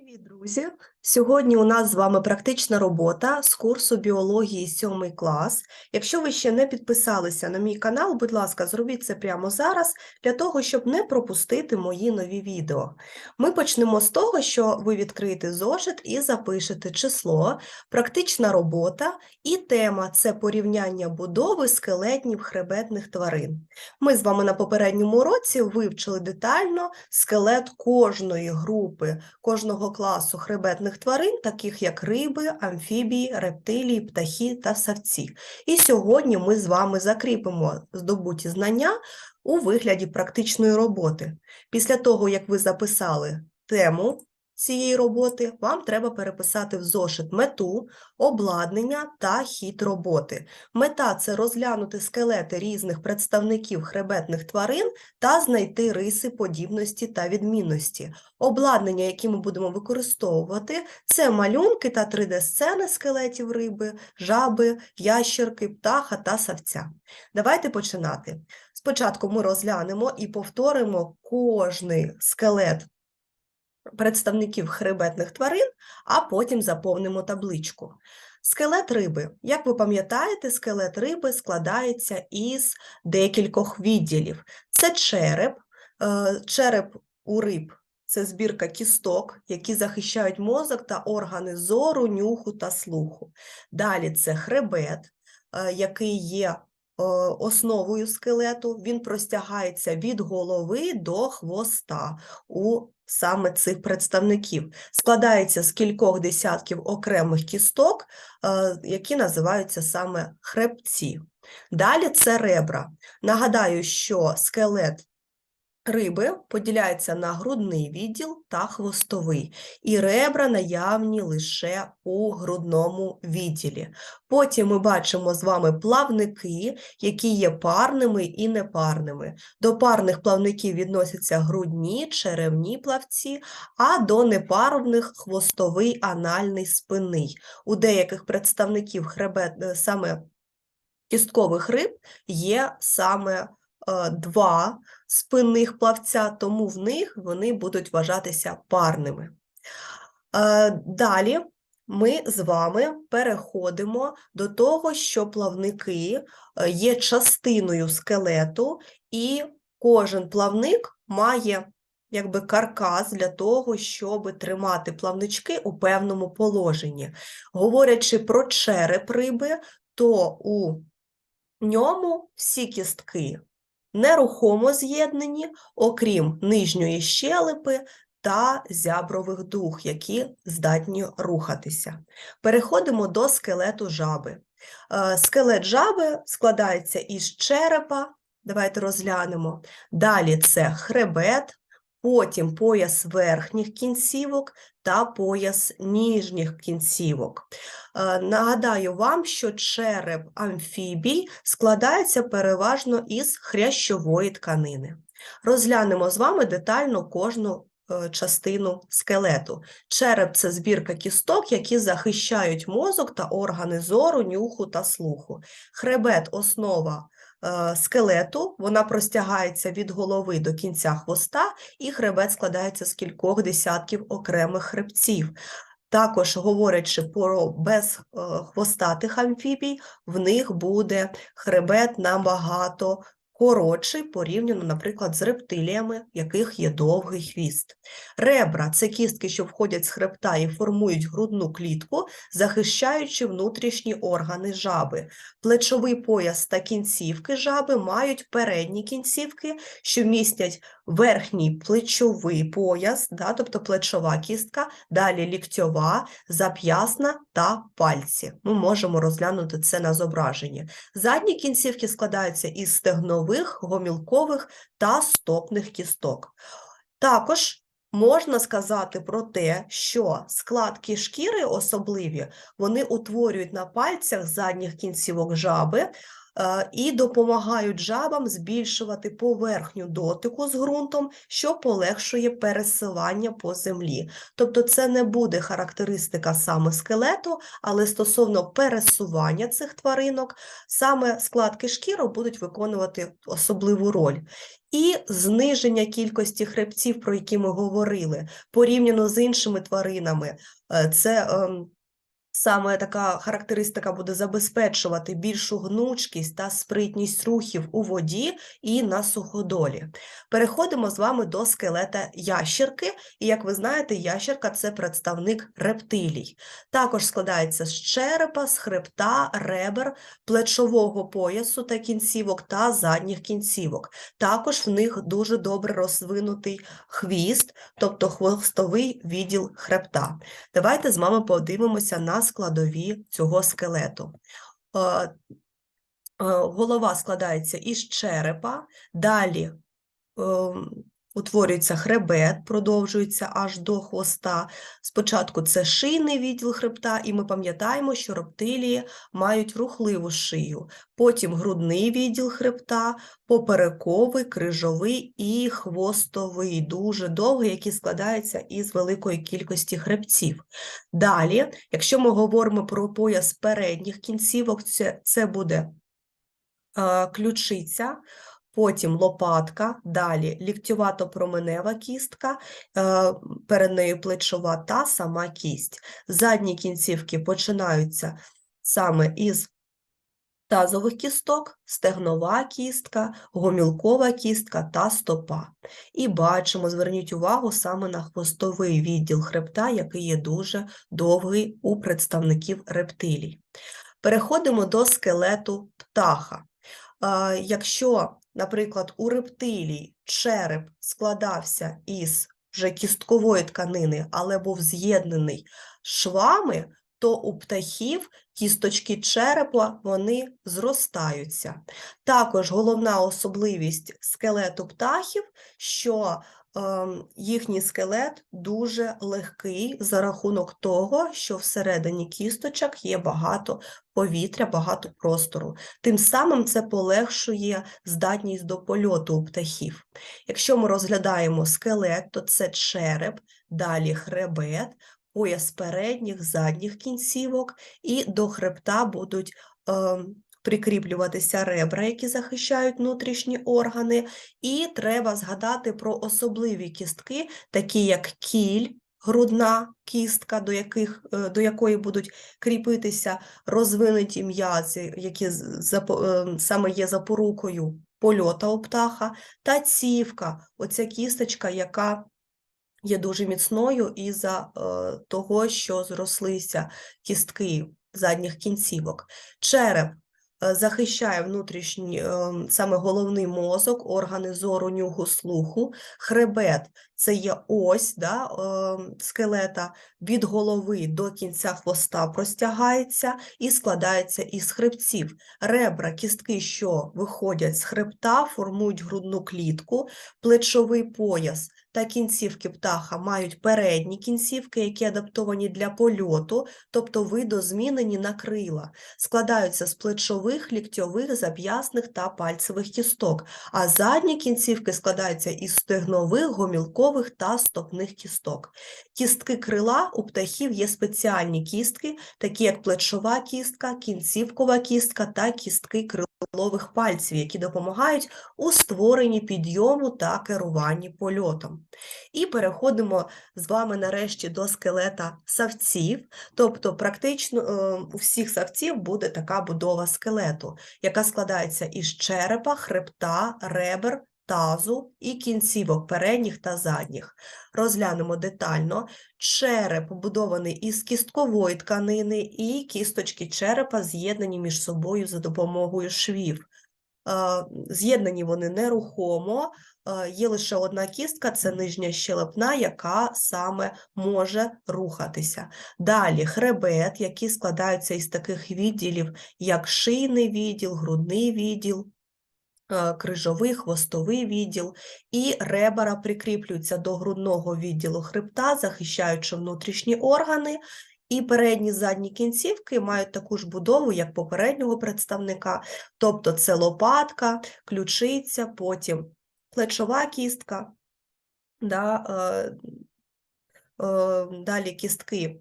Привіт, друзі! Сьогодні у нас з вами практична робота з курсу біології 7 клас. Якщо ви ще не підписалися на мій канал, будь ласка, зробіть це прямо зараз для того, щоб не пропустити мої нові відео. Ми почнемо з того, що ви відкриєте зошит і запишете число, практична робота і тема це порівняння будови скелетнів хребетних тварин. Ми з вами на попередньому уроці вивчили детально скелет кожної групи кожного класу хребетних тварин, таких як риби, амфібії, рептилії, птахи та савці. І сьогодні ми з вами закріпимо здобуті знання у вигляді практичної роботи. Після того, як ви записали тему цієї роботи, вам треба переписати в зошит мету, обладнання та хід роботи. Мета це розглянути скелети різних представників хребетних тварин та знайти риси подібності та відмінності. Обладнання, які ми будемо використовувати, це малюнки та 3D-сцени скелетів риби, жаби, ящерки, птаха та савця. Давайте починати. Спочатку ми розглянемо і повторимо кожний скелет представників хребетних тварин, а потім заповнимо табличку. Скелет риби. Як ви пам'ятаєте, скелет риби складається із декількох відділів. Це череп, е, череп у риб це збірка кісток, які захищають мозок та органи зору, нюху та слуху. Далі це хребет, е, який є основою скелету, він простягається від голови до хвоста у саме цих представників. Складається з кількох десятків окремих кісток, е, які називаються саме хребці. Далі це ребра. Нагадаю, що скелет риби поділяється на грудний відділ та хвостовий, і ребра наявні лише у грудному відділі. Потім ми бачимо з вами плавники, які є парними і непарними. До парних плавників відносяться грудні, черевні плавці, а до непарних хвостовий, анальний, спинний. У деяких представників хребет е, саме кісткових риб є саме два спинних плавця, тому в них вони будуть вважатися парними. Е, Далі ми з вами переходимо до того, що плавники е, є частиною скелету, і кожен плавник має якби каркас для того, щоб тримати плавнички у певному положенні. Говорячи про череп риби, то у ньому всі кістки нерухомо з'єднані, окрім нижньої щелепи та зябрових дух, які здатні рухатися. Переходимо до скелету жаби. Е, Скелет жаби складається із черепа, давайте розглянемо. Далі це хребет, потім пояс верхніх кінцівок та пояс ніжніх кінцівок. Е, Нагадаю вам, що череп амфібій складається переважно із хрящової тканини. Розглянемо з вами детально кожну е, частину скелету. Череп це збірка кісток, які захищають мозок та органи зору, нюху та слуху. Хребет основа скелету, вона простягається від голови до кінця хвоста, і хребет складається з кількох десятків окремих хребців. Також говорячи про безхвостатих амфібій, в них буде хребет набагато коротший порівняно, наприклад, з рептиліями, в яких є довгий хвіст. Ребра це кістки, що входять з хребта і формують грудну клітку, захищаючи внутрішні органи жаби. Плечовий пояс та кінцівки жаби мають передні кінцівки, що містять верхній плечовий пояс, да, тобто плечова кістка, далі ліктьова, зап'ясна та пальці. Ми можемо розглянути це на зображенні. Задні кінцівки складаються із стегнових, гомілкових та стопних кісток. Також можна сказати про те, що складки шкіри особливі, вони утворюють на пальцях задніх кінцівок жаби і допомагають жабам збільшувати поверхню дотику з ґрунтом, що полегшує пересування по землі. Тобто це не буде характеристика саме скелету, але стосовно пересування цих тваринок, саме складки шкіри будуть виконувати особливу роль. І зниження кількості хребців, про які ми говорили, порівняно з іншими тваринами, е, це ем, саме така характеристика буде забезпечувати більшу гнучкість та спритність рухів у воді і на суходолі. Переходимо з вами до скелета ящерки, і як ви знаєте, ящерка це представник рептилій. Також складається з черепа, з хребта, ребер, плечового поясу та кінцівок та задніх кінцівок. Також в них дуже добре розвинутий хвіст, тобто хвостовий відділ хребта. Давайте з вами подивимося на складові цього скелету. Е, е, Голова складається із черепа, далі ем, утворюється хребет, продовжується аж до хвоста. Спочатку це шийний відділ хребта, і ми пам'ятаємо, що рептилії мають рухливу шию. Потім грудний відділ хребта, поперековий, крижовий і хвостовий, дуже довгий, який складається із великої кількості хребців. Далі, якщо ми говоримо про пояс передніх кінцівок, це, це буде е, ключиця, потім лопатка, далі ліктьовато-променева кістка, е, перед нею плечова та сама кість. Задні кінцівки починаються саме із тазових кісток, стегнова кістка, гомілкова кістка та стопа. І бачимо, зверніть увагу саме на хвостовий відділ хребта, який є дуже довгий у представників рептилій. Переходимо до скелету птаха. Е, Якщо, наприклад, у рептилій череп складався із вже кісткової тканини, але був з'єднаний швами, то у птахів кісточки черепа вони зростаються. Також головна особливість скелету птахів, що їхній скелет дуже легкий за рахунок того, що всередині кісточок є багато повітря, багато простору. Тим самим це полегшує здатність до польоту у птахів. Якщо ми розглядаємо скелет, то це череп, далі хребет, пояс передніх, задніх кінцівок, і до хребта будуть е, прикріплюватися ребра, які захищають внутрішні органи, і треба згадати про особливі кістки, такі як кіль, грудна кістка, до, яких, е, до якої будуть кріпитися розвинуті м'язи, які е, саме є запорукою польота у птаха, та цівка, оця кісточка, яка є дуже міцною із-за е, того, що зрослися кістки задніх кінцівок. Череп захищає внутрішній, е, саме головний мозок, органи зору, нюху, слуху. Хребет це є ось да, е, скелета від голови до кінця хвоста простягається і складається із хребців. Ребра, кістки, що виходять з хребта, формують грудну клітку, плечовий пояс та кінцівки птаха мають передні кінцівки, які адаптовані для польоту, тобто видозмінені на крила, складаються з плечових, ліктьових, зап'ясних та пальцевих кісток, а задні кінцівки складаються із стегнових, гомілкових та стопних кісток. Кістки крила у птахів є спеціальні кістки, такі як плечова кістка, кінцівкова кістка та кістки крилових пальців, які допомагають у створенні підйому та керуванні польотом. І переходимо з вами нарешті до скелета савців, тобто практично е, у всіх савців буде така будова скелету, яка складається із черепа, хребта, ребер, тазу і кінцівок передніх та задніх. Розглянемо детально. Череп побудований із кісткової тканини і кісточки черепа з'єднані між собою за допомогою швів. Е, З'єднані вони нерухомо, є лише одна кістка, це нижня щелепна, яка саме може рухатися. Далі хребет, який складаються із таких відділів, як шийний відділ, грудний відділ, е, крижовий, хвостовий відділ, і ребера прикріплюються до грудного відділу хребта, захищаючи внутрішні органи, І передні задні кінцівки мають таку ж будову, як попереднього представника, тобто це лопатка, ключиця, потім плечова кістка, да, е, е, далі кістки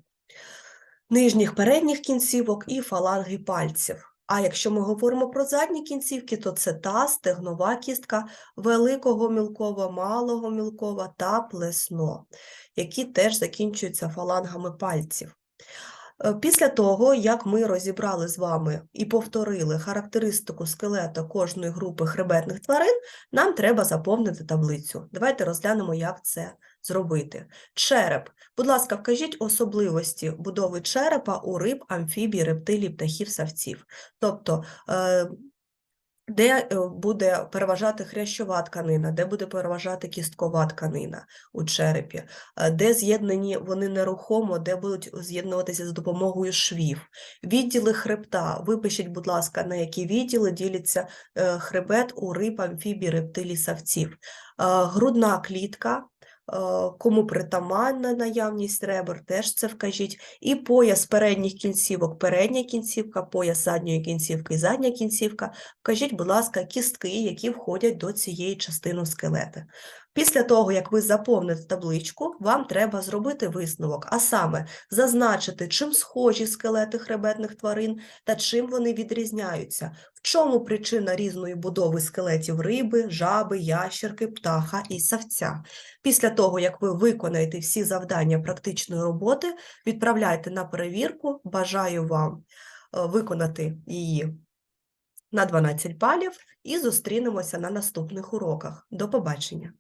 нижніх передніх кінцівок і фаланги пальців. А якщо ми говоримо про задні кінцівки, то це та стегнова кістка великого мілкова, малого мілкова та плесно, які теж закінчуються фалангами пальців. Е, Після того, як ми розібрали з вами і повторили характеристику скелета кожної групи хребетних тварин, нам треба заповнити таблицю. Давайте розглянемо, як це зробити. Череп. Будь ласка, вкажіть особливості будови черепа у риб, амфібій, рептилій, птахів, савців. Тобто, е, де е, буде переважати хрящова тканина, де буде переважати кісткова тканина у черепі, е, де з'єднані вони нерухомо, де будуть з'єднуватися за допомогою швів. Відділи хребта. Випишіть, будь ласка, на які відділи діляться е, хребет у риб, амфібій, рептилій, савців. Грудна клітка. Е, Кому притаманна наявність ребер, теж це вкажіть. І пояс передніх кінцівок, передня кінцівка, пояс задньої кінцівки, задня кінцівка. Вкажіть, будь ласка, кістки, які входять до цієї частини скелета. Після того, як ви заповните табличку, вам треба зробити висновок, а саме зазначити, чим схожі скелети хребетних тварин та чим вони відрізняються, в чому причина різної будови скелетів риби, жаби, ящерки, птаха і савця. Після того, як ви виконаєте всі завдання практичної роботи, відправляйте на перевірку. Бажаю вам е, виконати її на 12 балів і зустрінемося на наступних уроках. До побачення!